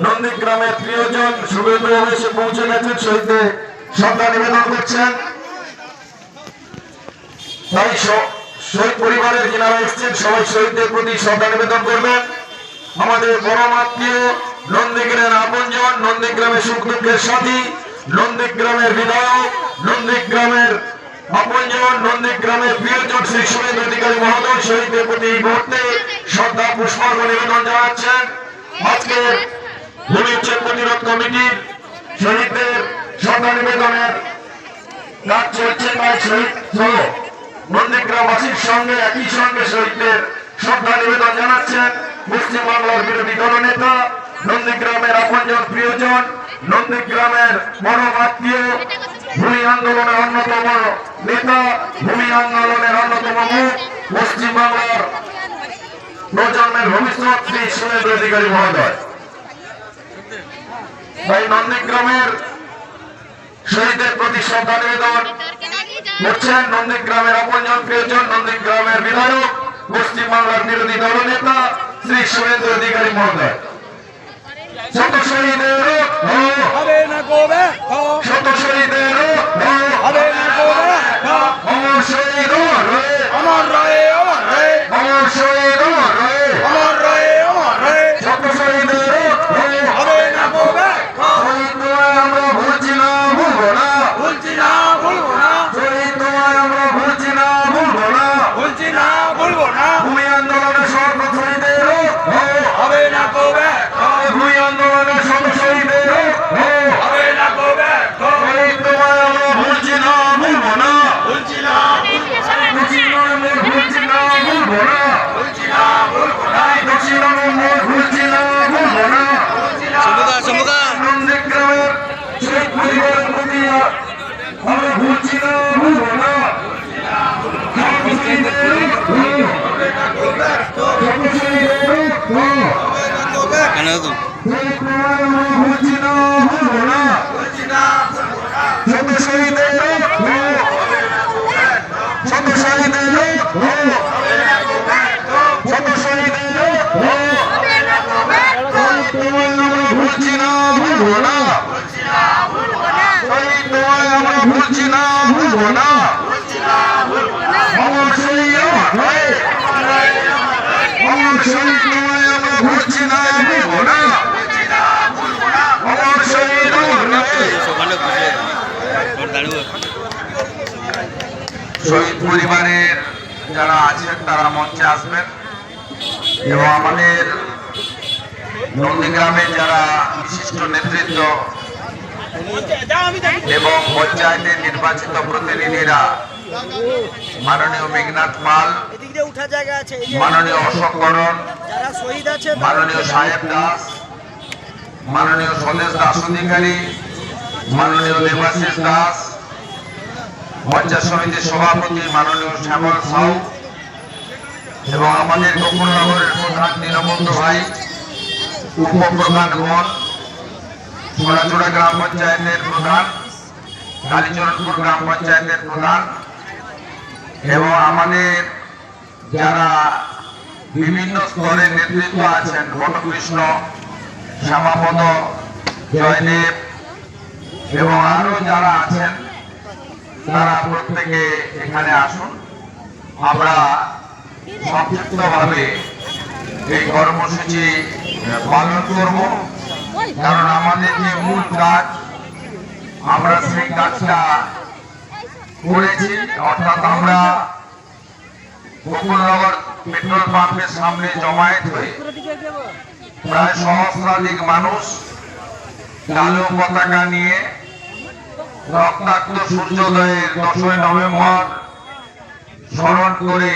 নন্দীগ্রামের প্রিয়জন শুভেচ্ছা এসে পৌঁছে গেছেন শহীদদের শ্রদ্ধা নিবেদন করছেন। তাই শহীদ পরিবারের যিনারা এসছেন, সবাই শহীদদের প্রতি শ্রদ্ধা নিবেদন করবেন। আমাদের পরমাত্মীয় নন্দীগ্রামের আপনজন, নন্দীগ্রামের সুখ দুঃখের সাথী, নন্দীগ্রামের বিধায়ক, নন্দীগ্রামের আপনজন, নন্দীগ্রামের প্রিয়জন শ্রী সুরেন্দ্র অধিকারী মহোদয় শহীদদের প্রতি এই মুহূর্তে শ্রদ্ধা পুষ্পার্ঘ নিবেদন জানাচ্ছেন। আজকের ভূমি উচ্ছেদ প্রতিরোধ নন্দীগ্রামের আপনজন প্রিয়জন, নন্দীগ্রামের মনোমাত্মীয় ভূমি আন্দোলনের অন্যতম নেতা, ভূমি আন্দোলনের অন্যতম মুখ পশ্চিমবাংলার প্রজন্মের ভবিষ্যৎ, শ্রী সুরেন্দ্র অধিকারী মহোদয়। তাই নন্দীগ্রামের শহীদদের প্রতি শ্রদ্ধা নিবেদন। করছেন নন্দীগ্রামের আপনজন প্রিয়জন নন্দীগ্রামের বিধায়ক পশ্চিমবাংলার বিরোধী দলনেতা শ্রী সুরেন্দ্র অধিকারী মহোদয়। শত শহীদের শত শহীদের শহীদ আমার রয়ে আমার রে অমর শহীদ রে আমার রয়ে আমার রে শত শহীদের রক্ত, হবে না কবে শহীদ তোমায় আমরা ভুলছি না ভুলবো না বলছি না বলব না শহীদ তোমায় আমরা ভুলছি না ভুলবো না বলছি না বলব না ভূমি আন্দোলনের সর্ব শহীদের রক্ত, হবে না কবে ভূমি আন্দোলনের সর্ব শহীদের রক্ত, হবে না কবে শহীদ তোমায় আমরা ভুলছি না ভুলবো না বলছি না দক্ষিণবঙ্গের ভুলছি না ভুলবো না বলছি না বলব না দক্ষিণবঙ্গের ভুলছি না ভুলবো না সম্মুখা সম্মুখা নন্দীগ্রামের শহীদ পরিবারের প্রতি আমরা ভুলছি না ভুলবো না শহীদের রক্ত, সর্ব শহীদের রক্ত, কেন তো। ভুলছি না ভুলবো না শত শহীদের রক্ত, শত শহীদের রক্ত, শত শহীদের রক্ত, শহীদ তোমায় আমরা ভুলছি না ভুলবো না শহীদ তোমায় আমরা ভুলছি না ভুলবো না অমর শহীদ রে, অমর শহীদ তোমায় আমরা ভুলছি না ভুলবো না অমর শহীদ রে, ওখানে বসে ওর দাঁড়িয়ে শহীদ পরিবারের যারা আছেন, তারা মঞ্চে আসবেন। এবং আমাদের নন্দীগ্রামের যারা বিশিষ্ট নেতৃত্ব এবং পঞ্চায়েতের নির্বাচিত প্রতিনিধিরা, মাননীয় মেঘনাথ পাল, মাননীয় অশোক করণ, মাননীয় সাহেব দাস, মাননীয় স্বদেশ দাস অধিকারী, মাননীয় দেবাশিস দাস পঞ্চায়েত সমিতির সভাপতি মাননীয় শ্যামল সাউ এবং আমাদের গোকুলনগরের প্রধান দীনবন্ধু ভাই, উপপ্রধান গণ সোনাচূড়া গ্রাম পঞ্চায়েতের প্রধান, কালীচরণপুর গ্রাম পঞ্চায়েতের প্রধান এবং আমাদের যারা বিভিন্ন স্তরের নেতৃত্ব আছেন বটকৃষ্ণ শ্যামাপদ, জয়দেব এবং আরও যারা আছেন তারা প্রত্যেকে এখানে আসুন। আমরা সংক্ষিপ্তভাবে এই কর্মসূচি পালন করব। কারণ আমাদের যে মূল কাজ, আমরা সেই কাজটা করেছি। অর্থাৎ আমরা গোকুলনগর পেট্রোল পাম্পের সামনে জমায়েত হয়ে প্রায় সহস্রাধিক মানুষ কালো পতাকা নিয়ে রক্তাক্ত সূর্যোদয়ের দশই নভেম্বর স্মরণ করে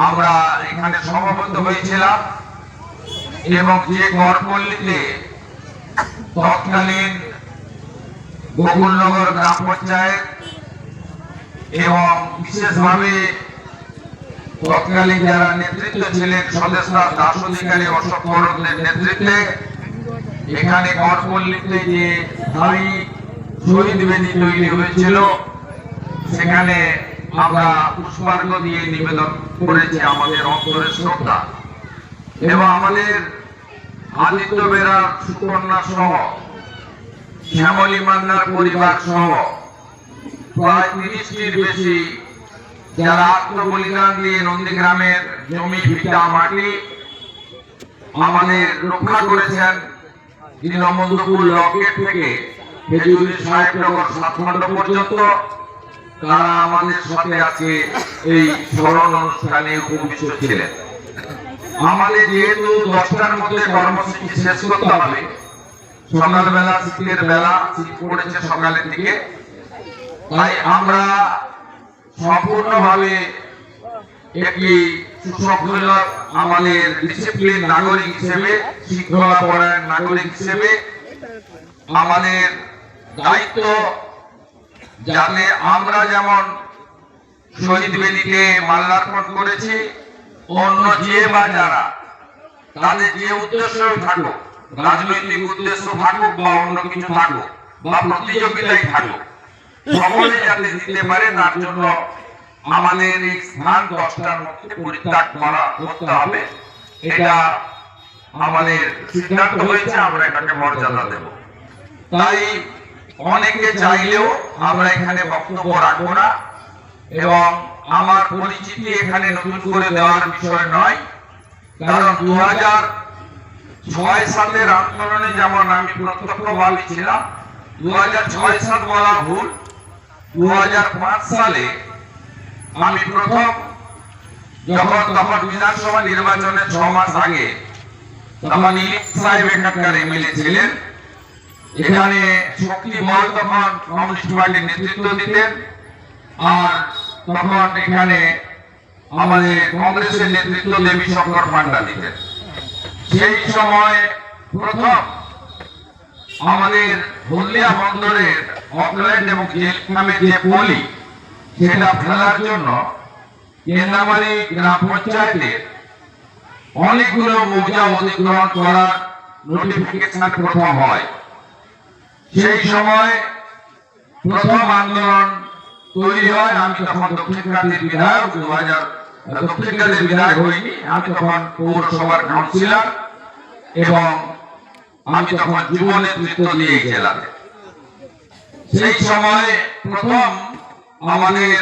আমরা এখানে সমবেত হয়েছিলাম এবং যে গড়পল্লীতে তৎকালীন গোকুলনগর গ্রাম পঞ্চায়েত এবং বিশেষভাবে তৎকালীন যারা নেতৃত্ব ছিলেন সদস্যরা দাস অধিকারী অশোক নেতৃত্বে, এখানে করপল্লীতে যে স্থায়ী শহীদ বেদি তৈরি হয়েছিল। সেখানে আমরা পুষ্পার্ঘ দিয়ে নিবেদন করেছি আমাদের অন্তরের শ্রদ্ধা। এবং আমাদের আদিত্য বেরার সুকন্যা সহ, শ্যামলী মান্নার পরিবার সহ, প্রায় তিরিশটির বেশি যারা আত্মবলিদান দিয়ে নন্দীগ্রামের জমি ভিটা মাটি আমাদের রক্ষা করেছেন। দীনবন্ধুপুর লকেট থেকে খেজুরি সাহেবনগর সাতখণ্ড পর্যন্ত তারা আমাদের সাথে আজকে এই স্মরণ অনুষ্ঠানে উপবিষ্ট ছিলেন। আমাদের যেহেতু দশটার মধ্যে কর্মসূচি শেষ করতে হবে শীতের বেলা শীত পড়েছে সকালের দিকে, তাই আমরা সম্পূর্ণভাবে একটি আমাদের ডিসিপ্লিন নাগরিক হিসেবে শৃঙ্খলা নাগরিক হিসেবে আমাদের দায়িত্ব যাতে আমরা যেমন শহীদ বেদিতে মাল্যার্পণ করেছি, অন্য যে বা যারা, তাদের যে উদ্দেশ্য থাকুক, রাজনৈতিক উদ্দেশ্য থাকুক বা অন্য কিছু থাকুক বা প্রতিযোগিতায় থাকুক, সকলে যাতে দিতে পারে, তার জন্য আমাদের এই স্থান দশটার মধ্যে পরিত্যাগ করা করতে হবে। এটা আমাদের সিদ্ধান্ত হয়েছে, আমরা এটাকে মর্যাদা দেব। তাই অনেকে চাইলেও আমরা এখানে বক্তব্য রাখব না। এবং আমার পরিচিতি এখানে নতুন করে দেওয়ার বিষয় নয়। কারণ দু হাজার ছয় সালের আন্দোলনে যেমন আমি প্রত্যক্ষভাবে ছিলাম দু হাজার ছয় সাল বলা ভুল। দু হাজার পাঁচ সালে আমি প্রথম যখন তখন বিধানসভা নির্বাচনের ছ মাস আগে তখন ইলিশ সাহেব এখানকার এমএলএ ছিলেন। এখানে শক্তিবল তখন কমিউনিস্ট পার্টির নেতৃত্ব দিতেন। আর তখন এখানে আমাদের কংগ্রেসের নেতৃত্ব দেবী শঙ্কর পান্ডা দিতেন। সেই সময় প্রথম আমাদের হলদিয়া বন্দরের অকল্যান্ড এবং জেলখামের যে পলি, সেটা ফেলার জন্য কেন্দ্রামারি গ্রাম পঞ্চায়েতের অনেকগুলো মৌজা অধিগ্রহণ করার নোটিফিকেশন প্রথম হয়। সেই সময় প্রথম আন্দোলন তৈরি হয় আমি তখন দক্ষিণকান্দির বিধায়ক দু হাজার দক্ষিণকান্দির বিধায়ক হইনি আমি তখন পৌরসভার কাউন্সিলর এবং আমি তখন যুব নেতৃত্ব দিয়ে জেলাতে সেই সময় প্রথম আমাদের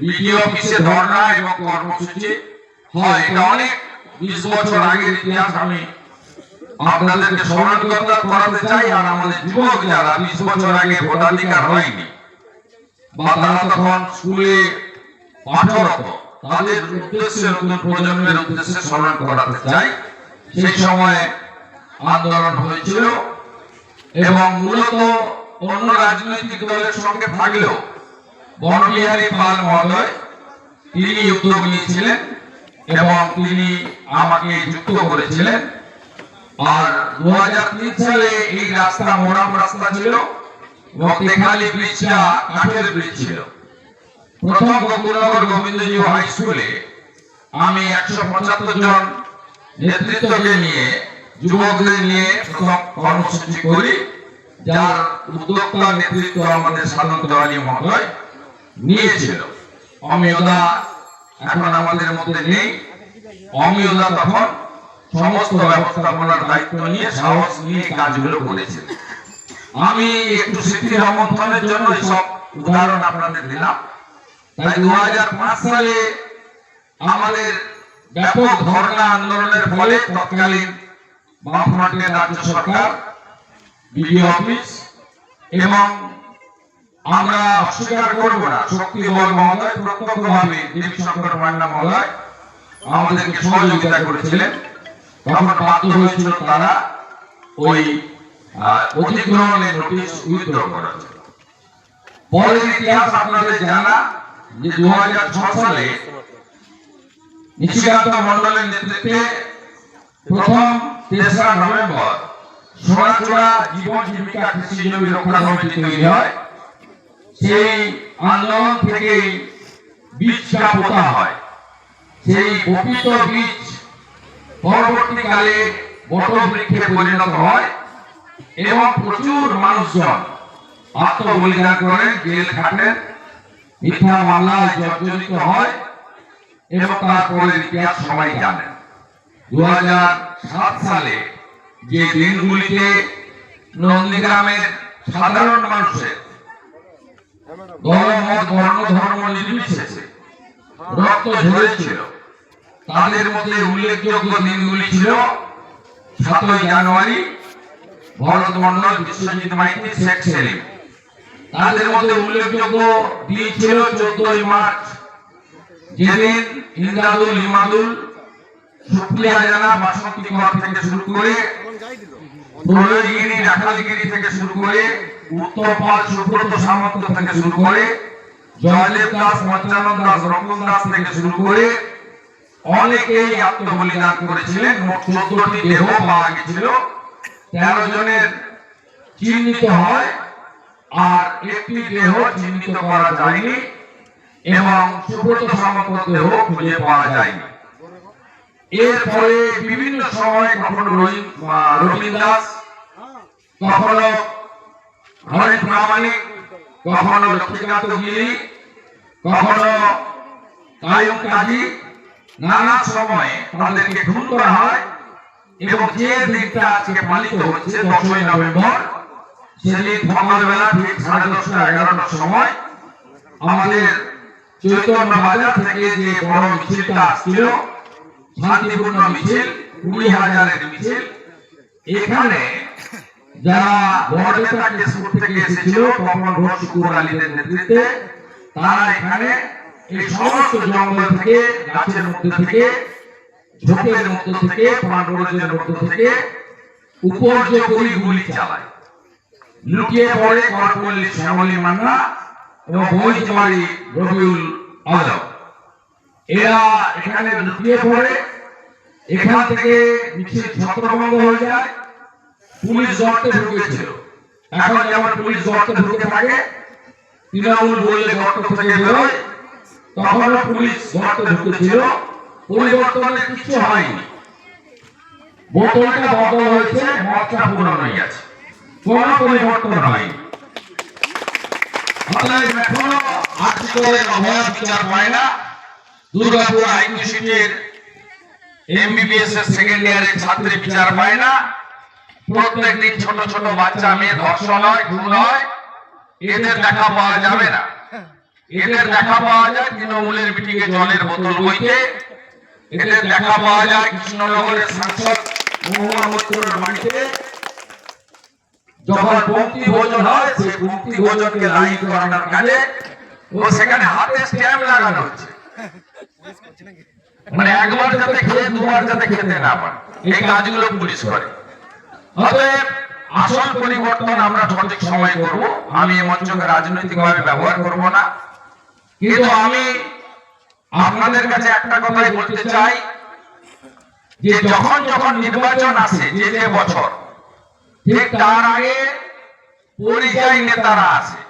বিডিও অফিসে ধর্ণা এবং কর্মসূচি হয়। এটা অনেক বিশ বছর আগের ইতিহাস আমি আপনাদেরকে স্মরণ করতে- করাতে চাই আর আমাদের যুবক যারা বিশ বছর আগে ভোটাধিকার হয়নি বা তারা তখন স্কুলে পাঠরত তাদের উদ্দেশ্যে নতুন প্রজন্মের উদ্দেশ্যে স্মরণ করাতে চাই। সেই সময় আন্দোলন হয়েছিল এবং মূলত অন্য রাজনৈতিক দলের সঙ্গে থাকলেও বনবিহারী পাল মহোদয় তিনি উদ্যোগ নিয়েছিলেন এবং তিনি আমাকে যুক্ত করেছিলেন। আর নিয়ে কর্মসূচি করি, যার নেতৃত্ব আমাদের সাধন দেওয়ানি মহোদয় নিয়েছিল। অমিয়দা এখন আমাদের মধ্যে নেই। অমিয়দা তখন সমস্ত ব্যবস্থাপনার দায়িত্ব নিয়ে সাহস নিয়ে কাজগুলো করেছেন আমি একটু স্মৃতি রমন্থনের জন্য সব উদাহরণ আপনাদের দিলাম। তাই দু সালে আমাদের ব্যাপক ধর্ণা আন্দোলনের ফলে তৎকালীন বামফ্রন্টের রাজ্য সরকার বিডিও অফিস এবং আমরা অস্বীকার করব না শক্তিবল মহোদয় প্রত্যক্ষভাবে দেবী শঙ্কর পান্ডা মহোদয় আমাদেরকে সহযোগিতা করেছিলেন। তখন বাধ্য হয়েছিল তারা ওই অধিগ্রহণের নোটিশ উইথড্র করার জন্য। ইতিহাস আপনাদের জানা যে দু সালে নিশিকান্ত মন্ডলের নেতৃত্বে প্রথম তেসরা নভেম্বর সোনাচূড়া জীবন জীবিকা কৃষি জমি রক্ষা কমিটি তৈরি হয় সেই আন্দোলন থেকেই বীজটা পোতা হয় সেই বপিত বীজ পরবর্তীকালে বট বৃক্ষে পরিণত হয় এবং প্রচুর মানুষজন আত্মবলিদান করেন জেল খাটেন, মিথ্যা মামলায় জর্জরিত হয় এবং তারপরে ইতিহাস সবাই জানেন দু হাজার সাত সালে যে দিনগুলিতে নন্দীগ্রামের সাধারণ মানুষের দলমত বর্ণ ধর্ম নির্বিশেষে রক্ত ঝরেছিল তাদের মধ্যে উল্লেখযোগ্য দিনগুলি ছিল সাতই জানুয়ারি ভরত মন্ডল বিশ্বজিৎ মাইতি শেখ সেলিম। তাদের মধ্যে উল্লেখযোগ্য দিন ছিল চোদ্দই মার্চ, যেদিন ইমাদুল, সুপ্রিয়া জানা বাসন্তী ঘর থেকে শুরু করে প্রলয়গিরি থেকে শুরু করে উত্তরপাল সুব্রত সামন্ত থেকে শুরু করে জয়দেব দাস পঞ্চানন দাস, রতন দাস থেকে শুরু করে অনেকেই আত্মবলিদান করেছিলেন, মোট চোদ্দটি দেহ পাওয়া গেছিল। তেরো জনের চিহ্নিত হয়, আর একটি দেহ চিহ্নিত করা যায়নি এবং সুব্রত সামন্ত দেহ খুঁজে পাওয়া যায়নি। এরপরে বিভিন্ন সময় কখনো রবীন্দ্র দাস কখনো প্রামাণিক কখনো লক্ষ্মীকান্ত গিরি কখনো কায়ুম কাজী নানা সময়ে তাদেরকে খুন করা হয় এবং যে দিনটা আজকে পালিত হচ্ছে দশই নভেম্বর, সেদিন সকালবেলা ঠিক সাড়ে দশটা এগারোটার সময় আমাদের চৈতন্য বাজার থেকে যে বড় মিছিলটা আসছিল, শান্তিপূর্ণ মিছিল, কুড়ি হাজারের মিছিল। এখানে যারা কেশপুর থেকে এসেছিল তপন ঘোষ শুকুর আলীদের নেতৃত্বে, তারা এখানে এই সমস্ত থেকে, গাছের মধ্যে থেকে, ঝোপের থেকে প্রাণবরজের মধ্য থেকে উপর্য করি গুলি চালায়। লুকিয়ে পড়ে করপল্লী শ্যামলী মান্না এবং বৈজবাড়ি রবিউল আলম এরা এখানে লুকিয়ে পড়ে, এখান থেকে মিছিল ছত্রভঙ্গ যায়। পুলিশ গর্তে ঢুকেছিল। এখন যেমন পুলিশ গর্তে ঢুকে থাকে, তৃণমূল বললে গর্ত থেকে বেরোয়। তখনও পুলিশ গর্তে ঢুকেছিল। পরিবর্তনের কিছু হয়নি। বোতলটা বদল হয়েছে, মদটা পুরনোই আছে কোন পরিবর্তন হয়নি। এর সেকেন্ড ইয়ারের ছাত্রী পায় না। ছোট ছোট বাচ্চা মেয়ে ধর্ষণ হয়, খুন হয়। এদের দেখা পাওয়া যাবে না। এদের দেখা পাওয়া যায় তৃণমূলের মিটিংয়ে জলের বোতল বইতে। এদের দেখা পাওয়া যায় কৃষ্ণনগরের সাংসদ মৈত্রের বাড়িতে। যখন ভোজন হয় সেই ভোজনকে লাইন করানোর কাজে ও সেখানে হাতে স্ট্যাম্প লাগানো হচ্ছে। মানে একবার যাতে খেয়ে দুবার যাতে খেতে না পারে এই কাজগুলো পুলিশ করে। অতএব আসল পরিবর্তন আমরা সঠিক সময় করব। আমি এই মঞ্চকে রাজনৈতিকভাবে ব্যবহার করব না। কিন্তু আমি আপনাদের কাছে একটা কথাই বলতে চাই যে যখন যখন নির্বাচন আসে যে যে বছর ঠিক তার আগে পরিযায়ী নেতারা আসে।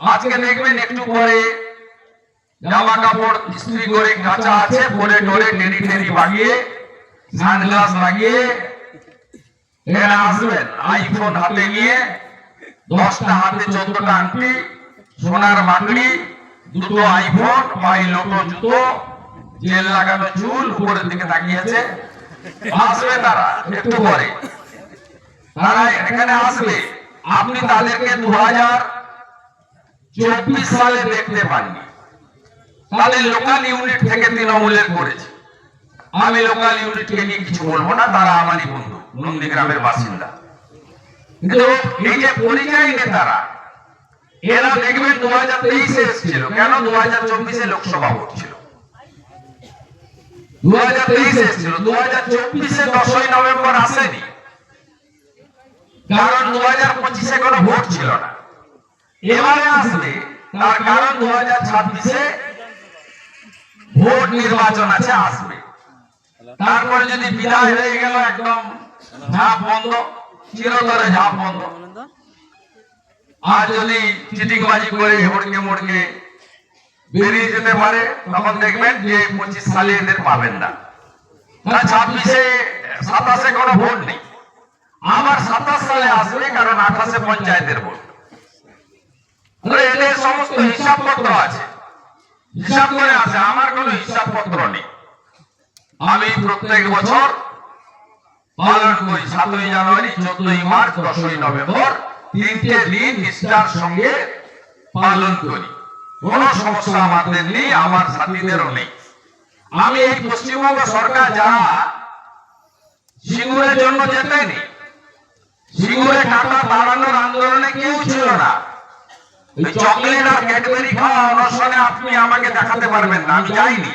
আজকে দেখবেন একটু পরে জামা কাপড় ইস্ত্রি করে কাঁচা আছে পরে টরে টেরি টেরি বাগিয়ে সানগ্লাস লাগিয়ে এরা আসবেন। আইফোন হাতে নিয়ে দশটা হাতে চোদ্দটা আংটি সোনার মাকড়ি দুটো আইফোন পায়ে লোটো জুতো জেল লাগানো চুল উপরের দিকে তাকিয়েছে। আসবে তারা একটু পরে। তারা এখানে আসবে। আপনি তাদেরকে দু হাজার চব্বিশ সালে দেখতে পাননি। তাহলে লোকাল ইউনিট থেকে তৃণমূলের করেছে। আমি লোকাল ইউনিটকে নিয়ে কিছু বলব না তারা আমারই বন্ধু নন্দীগ্রামের বাসিন্দা। কিন্তু এই যে পরিযায়ী নেতারা এরা দেখবেন দু হাজার তেইশে এসেছিল। কেন? দু হাজার চব্বিশে লোকসভা ভোট দু হাজার তেইশে এসেছিল। দু হাজার চব্বিশে দশই নভেম্বর আসেনি। কারণ দু হাজার পঁচিশে কোনো ভোট ছিল না। এবারে আসবে। তার কারণ দু হাজার ছাব্বিশে ভোট নির্বাচন আছে, আসবে। তারপরে যদি বিদায় হয়ে গেল, একদম ঝাঁপ বন্ধ, চিরতরে ঝাঁপ বন্ধ। পঁচিশ সালে এদের পাবেন না। ছাব্বিশে, সাতাশে কোনো ভোট নেই। সাতাশ সালে আসবে কারণ আঠাশে পঞ্চায়েতের ভোট। এদের সমস্ত আছে। হিসাব করে আমার কোনো হিসাবপত্র নেই। আমি প্রত্যেক বছর সাতই জানুয়ারি, চোদ্দই মার্চ, দশই নভেম্বর। তিনটে দিন নিষ্ঠার সঙ্গে পালন করি। কোন সমস্যা আমাদের নেই আমার সাথীদেরও নেই। আমি এই পশ্চিমবঙ্গ সরকার যারা সিঙ্গুরের জন্য সিঙ্গুরে টাকা বাড়ানোর আন্দোলনে কেউ ছিল না। চকলেট আর ক্যাডবেরি খাওয়া অনশনে আপনি আমাকে দেখাতে পারবেন না আমি যাইনি।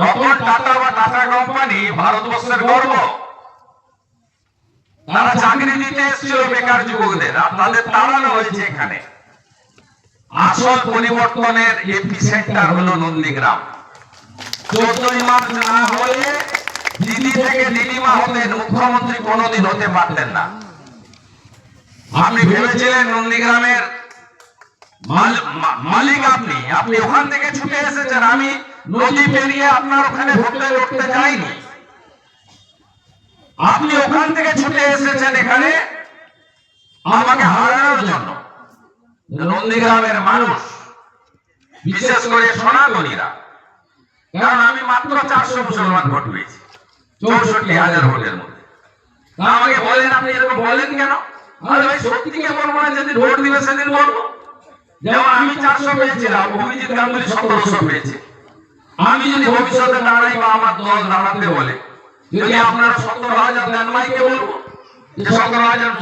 রতন টাটা বা টাটা কোম্পানি ভারতবর্ষের গর্ব। তারা চাকরি দিতে এসেছিল বেকার যুবকদের, আর তাদের তাড়ানো হয়েছে এখানে। আসল পরিবর্তনের এপি সেন্টার হলো নন্দীগ্রাম। চোদ্দই মার্চ না হলে দিদি থেকে দিদিমা হতেন, মুখ্যমন্ত্রী কোনোদিন হতে পারতেন না। আপনি ভেবেছিলেন নন্দীগ্রামের মাল- মালিক আপনি? আপনি ওখান থেকে ছুটে এসেছেন। আমি নদী পেরিয়ে আপনার ওখানে ভোটে লড়তে যাইনি। আপনি ওখান থেকে ছুটে এসেছেন এখানে আমাকে হারানোর জন্য। নন্দীগ্রামের মানুষ, বিশেষ করে সনাতনীরা, কারণ আমি মাত্র চারশো মুসলমান ভোট পেয়েছি, চৌষট্টি হাজার ভোটের মধ্যে। আমাকে বলেন, আপনি এরকম বলেন কেন? ভাই সত্যিকে বলব না যেদিন ভোট দিবে সেদিন বলব? যেমন আমি চারশো পেয়েছিলাম, অভিজিৎ গাঙ্গুলি সতেরোশো পেয়েছে। আমি যদি ভবিষ্যতে দাঁড়াই বা আমার দল দাঁড়াতে বলে যদি আপনারা সতেরো হাজার দেন মাইকে বলব যে সতেরো হাজার